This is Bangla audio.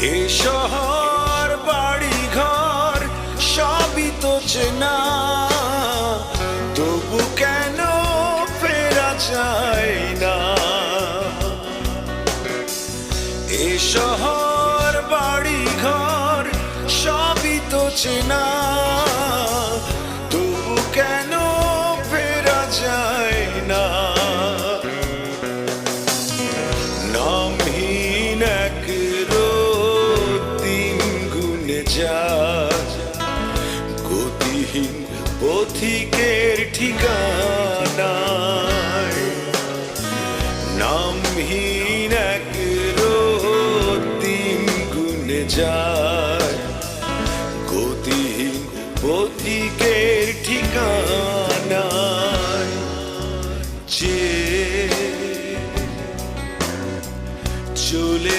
এ শহর বাড়ি ঘর সবই তো চেনা। তবু কেন ফেরা যায় না? এ শহর বাড়ি ঘর সবই তো চেনা। বিহীন পথিকের ঠিকানায়। নামহীন এক রিন গুনে যায়। গতিহীন পথিকের ঠিকানায় যে চলে